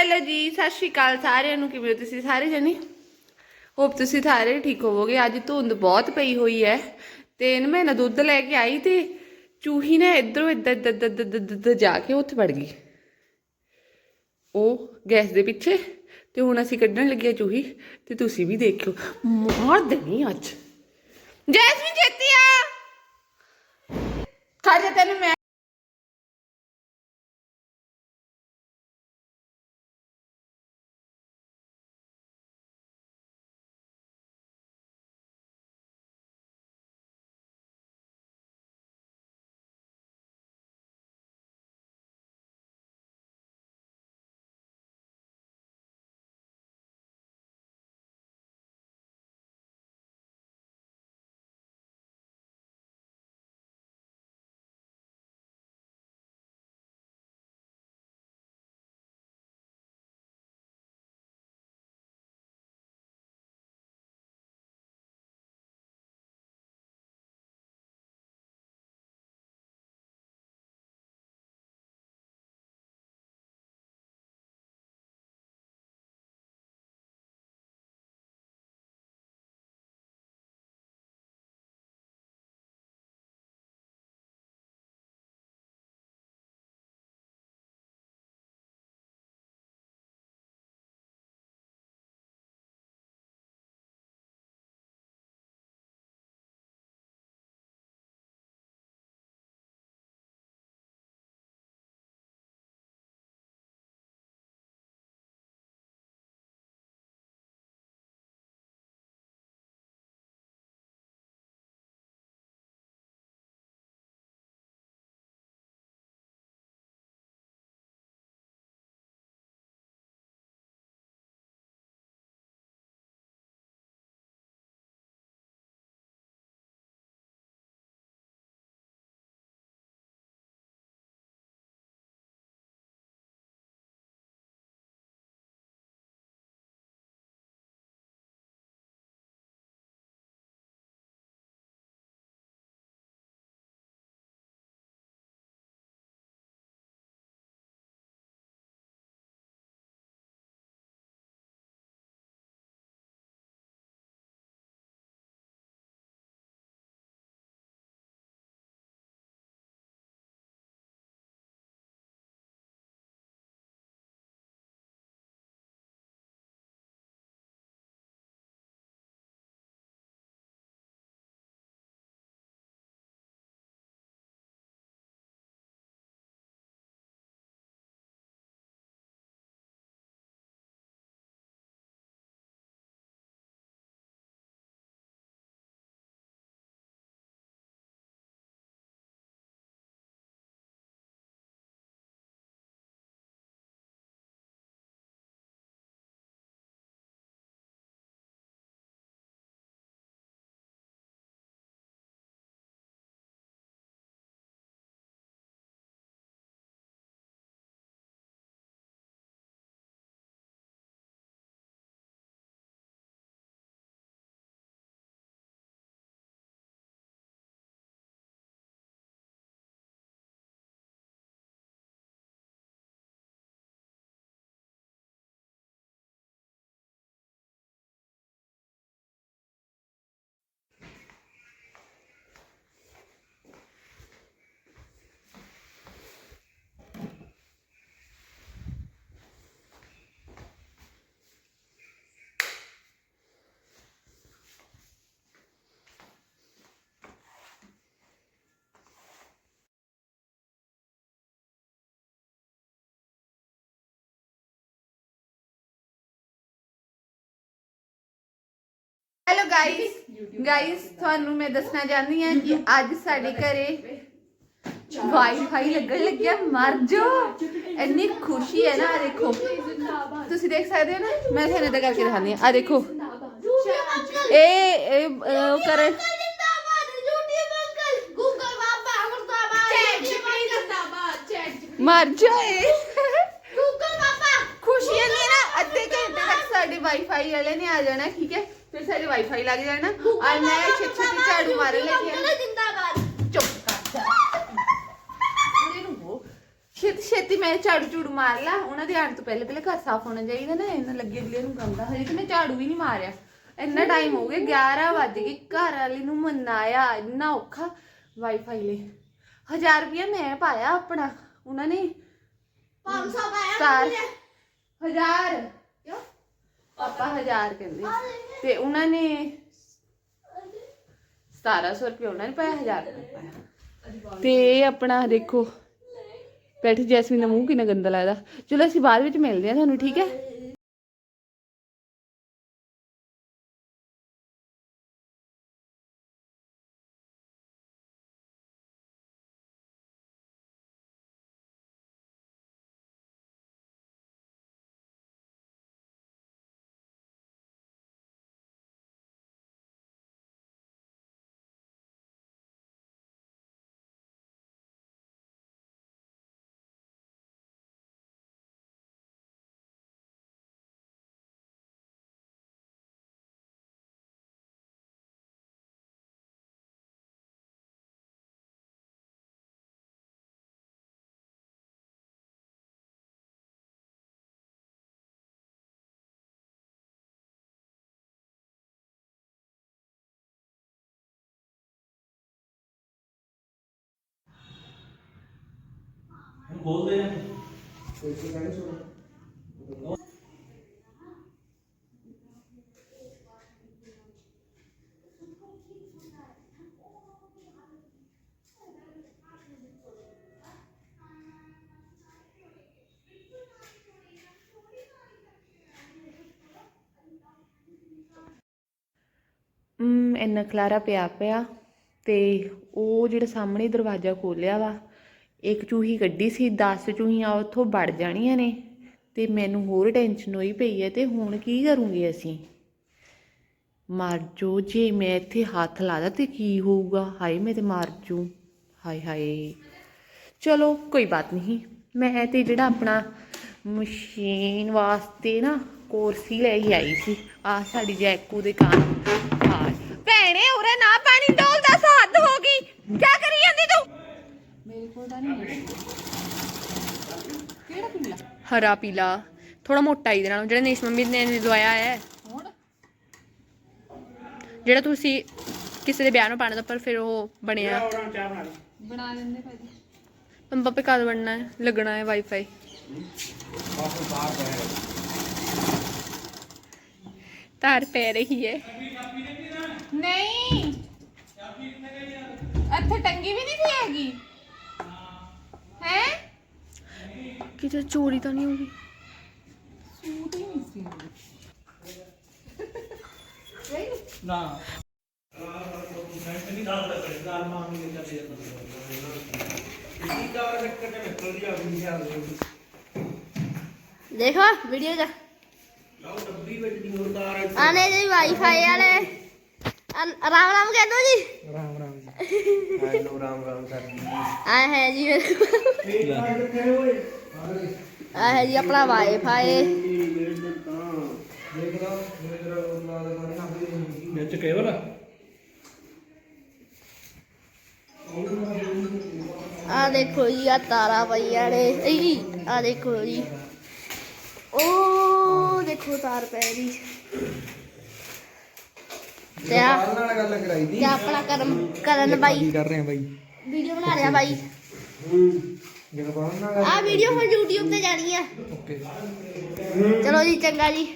Hello ਜੀ, ਸਤਿ ਸ਼੍ਰੀ ਅਕਾਲ ਸਾਰਿਆਂ ਨੂੰ, ਕਿਵੇਂ ਹੋ ਤੁਸੀਂ ਸਾਰੇ ਜਣੇ? ਹੋਪ ਤੁਸੀਂ ਸਾਰੇ ਠੀਕ ਹੋਵੋਗੇ। ਅੱਜ ਧੁੰਦ ਬਹੁਤ ਪਈ ਹੋਈ ਹੈ ਤੇ ਮੈਂ ਨਾ ਦੁੱਧ ਲੈ ਕੇ ਆਈ ਤੇ ਚੂਹੀ ਨਾ ਇਧਰੋਂ ਇੱਧਰ ਇੱਧਰ ਜਾ ਕੇ ਉੱਥੇ ਵੜ ਗਈ। ਉਹ ਗੈਸ ਦੇ ਪਿੱਛੇ ਤੇ ਹੁਣ ਅਸੀਂ ਕੱਢਣ ਲੱਗੇ ਚੂਹੀ ਤੇ ਤੁਸੀਂ ਵੀ ਦੇਖਿਓ। ਮਾਰ ਦੇਣੀ ਅੱਜ। ਜੈਸਮੀਨ ਛੇਤੀ ਆ ਖਾਜਾ ਤੈਨੂੰ ਮੈਂ ਹੈਲੋ ਗਾਇਸ ਗਾਇਸ ਤੁਹਾਨੂੰ ਮੈਂ ਦੱਸਣਾ ਚਾਹੁੰਦੀ ਹਾਂ ਕਿ ਅੱਜ ਸਾਡੇ ਘਰੇ ਵਾਈਫਾਈ ਲੱਗਣ ਲੱਗਿਆ ਮਰ ਜੋ ਇੰਨੀ ਖੁਸ਼ੀ ਹੈ ਨਾ ਆ ਦੇਖੋ ਤੁਸੀਂ ਦੇਖ ਸਕਦੇ ਹੋ ਨਾ ਮੈਂ ਤੁਹਾਨੂੰ ਇਦਾਂ ਕਰਕੇ ਦਿਖਾਉਂਦੀ ਹਾਂ ਆ ਦੇਖੋ ਇਹ ਇਹ, ਅਹ, ਉਹ ਕਰ ਮਰ ਜਾਏ ਖੁਸ਼ੀ ਨਹੀਂ ਨਾ ਅੱਧੇ ਘੰਟੇ ਤੱਕ ਸਾਡੇ ਵਾਈਫਾਈ ਵਾਲੇ ਨੇ ਆ ਜਾਣਾ ਠੀਕ ਹੈ? ਫਿਰ ਸਾਡੇ ਵਾਈਫਾਈ ਲੱਗ ਜਾਣਾ। ਔਰ ਮੈਂ ਛੇਤੀ ਛੇਤੀ ਝਾੜੂ ਮਾਰਨ ਲੱਗੀ ਹਾਂ ਚੁੱਪ ਕਰ ਜਾ। ਉਹਦੇ ਨੂੰ ਉਹ ਛੇਤੀ ਛੇਤੀ ਮੈਂ ਝਾੜੂ ਝੂੜੂ ਮਾਰ ਲਾ। ਉਹਨਾਂ ਦੇ ਆਣ ਤੋਂ ਪਹਿਲੇ ਪਹਿਲੇ ਘਰ ਸਾਫ਼ ਹੋਣਾ ਚਾਹੀਦਾ ਨਾ। ਇਹਨਾਂ ਲੱਗੇ ਅਗਲੇ ਨੂੰ ਗੰਦਾ। ਹਜੇ ਤੇ ਮੈਂ ਝਾੜੂ ਵੀ ਨਹੀਂ ਮਾਰਿਆ। ਇੰਨਾ ਟਾਈਮ ਹੋ ਗਿਆ। 11 ਵੱਜ ਗਏ। ਘਰ ਵਾਲੇ ਨੂੰ ਮਨਾਇਆ। ਇੰਨਾ ਔਖਾ ਵਾਈਫਾਈ ਲਈ। 1000 ਰੁਪਇਆ ਮੈਂ ਪਾਇਆ ਆਪਣਾ। ਉਹਨਾਂ ਨੇ 500 ਪਾਇਆ ਸਤਾਰ ਹਜ਼ਾਰ। ਕਿਉਂ ਪਾਪਾ ਹਜ਼ਾਰ ਕਹਿੰਦੇ ਤੇ ਉਹਨਾਂ ਨੇ 1700 ਰੁਪਏ ਉਹਨਾਂ ਨੇ ਪਾਇਆ 1000 ਰੁਪਏ ਪਾਇਆ। ਤੇ ਇਹ ਆਪਣਾ ਦੇਖੋ, ਬੈਠੀ ਜੈਸਮੀਨ ਦਾ ਮੂੰਹ ਕਿੰਨਾ ਗੰਦਾ ਲੱਗਦਾ। ਚਲੋ ਅਸੀਂ ਬਾਅਦ ਵਿੱਚ ਮਿਲਦੇ ਹਾਂ ਤੁਹਾਨੂੰ, ਠੀਕ ਹੈ? ਖੋਲਦੇ ਆ। ਇੰਨਾ ਖਲਾਰਾ ਪਿਆ ਪਿਆ ਤੇ ਉਹ ਜਿਹੜਾ ਸਾਹਮਣੇ ਦਰਵਾਜ਼ਾ ਖੋਲਿਆ ਵਾ ਇੱਕ ਚੂਹੀ ਕੱਢੀ ਸੀ 10 ਚੂਹੀਆਂ ਉੱਥੋਂ ਵੜ ਜਾਣੀਆਂ ਨੇ ਤੇ ਮੈਨੂੰ ਹੋਰ ਟੈਨਸ਼ਨ ਹੋਈ ਪਈ ਹੈ ਤੇ ਹੁਣ ਕੀ ਕਰੂੰਗੇ ਅਸੀਂ? ਮਰ ਜੋ ਜੇ ਮੈਂ ਇੱਥੇ ਹੱਥ ਲਾਦਾ ਤੇ ਕੀ ਹੋਊਗਾ? ਹਾਏ, ਮੈਂ ਤੇ ਮਰ ਜੂ ਹਾਏ ਹਾਏ। ਚਲੋ, ਕੋਈ ਬਾਤ ਨਹੀਂ। ਮੈਂ ਤੇ ਜਿਹੜਾ ਆਪਣਾ ਮਸ਼ੀਨ ਵਾਸਤੇ ਨਾ ਕੋਰਸੀ ਲੈ ਹੀ ਆਈ ਸੀ। ਆ ਸਾਡੀ ਜੈਕੂ ਦੇ ਕੰਨ ਹਾਂ ਭੈਣੇ ਉਰੇ ਨਾ ਪਾਣੀ ਡੋਲਦਾ ਹੱਦ ਹੋ ਗਈ ਕੀ ਕਰੀ ਜਾਂਦੀ ਤੂੰ ਨਹੀਂ ਕਿਹੜਾ ਪੀਲਾ? ਹਰਾ ਪੀਲਾ। ਥੋੜਾ ਮੋਟਾ ਇਹਦੇ ਨਾਲ। ਜਿਹੜਾ ਨੇਸ਼ ਮੰਮੀ ਨੇ ਦਵਾਇਆ ਹੈ। ਜਿਹੜਾ ਤੁਸੀਂ ਕਿਸੇ ਦੇ ਵਿਆਹ ਨੂੰ ਪਾਣਾ ਤਾਂ ਪਰ ਫਿਰ ਉਹ ਬਣਿਆ। ਬਣਾ ਲੈਂਦੇ ਭਾਜੀ। ਪੰਪਾ ਪੇ ਕਦ ਬਣਨਾ ਹੈ। ਲੱਗਣਾ ਹੈ ਵਾਈਫਾਈ ਤਾਰ ਪੈ ਰਹੀ ਹੈ। ਨਹੀਂ। ਇੱਥੇ ਟੰਗੀ ਵੀ ਨਹੀਂ ਸੀ ਹੈਗੀ ਹੈ ਕਿਤੇ ਚੋਰੀ ਤਾਂ ਨਹੀਂ ਸੂਟ ਹੀ ਨਹੀਂ ਸੀ। ਨਾ। ਦੇਖੋ ਵੀਡੀਓ ਚ। ਆਨੇ ਜੀ ਵਾਈਫਾਈ ਵਾਲੇ। ਰਾਮ ਰਾਮ ਕਹਿ ਦੋ ਜੀ। ਰਾਮ ਰਾਮ ਜੀ। ਹੈਲੋ ਰਾਮ ਰਾਮ ਸਰ ਆ ਹੈ ਜੀ। ਆ ਹੈ ਜੀ ਆਪਣਾ ਵਾਈਫਾਈ ਵਿੱਚ ਕੇਵਲ? ਆ ਦੇਖੋ ਜੀ ਆ ਤਾਰਾ ਪਈਆਂ ਨੇ। ਈ ਆ ਦੇਖੋ ਜੀ। ਉਹ ਦੇਖੋ ਤਾਰ ਪੈ ਰਹੀ ਤੇ ਆ ਨਾਲ ਗੱਲ ਕਰਾਈ ਦੀ। ਤੇ ਆਪਣਾ ਕਰਮ ਕਰਨ ਬਾਈ। ਕੀ ਕਰ ਰਹੇ ਆ ਬਾਈ। ਵੀਡੀਓ ਬਣਾ ਰਿਹਾ ਬਾਈ। ਨਾਲ ਆ ਵੀਡੀਓ ਹੁਣ YouTube ਤੇ ਜਾਣੀ ਆ। ਓਕੇ। ਚਲੋ ਜੀ ਚੰਗਾ ਜੀ।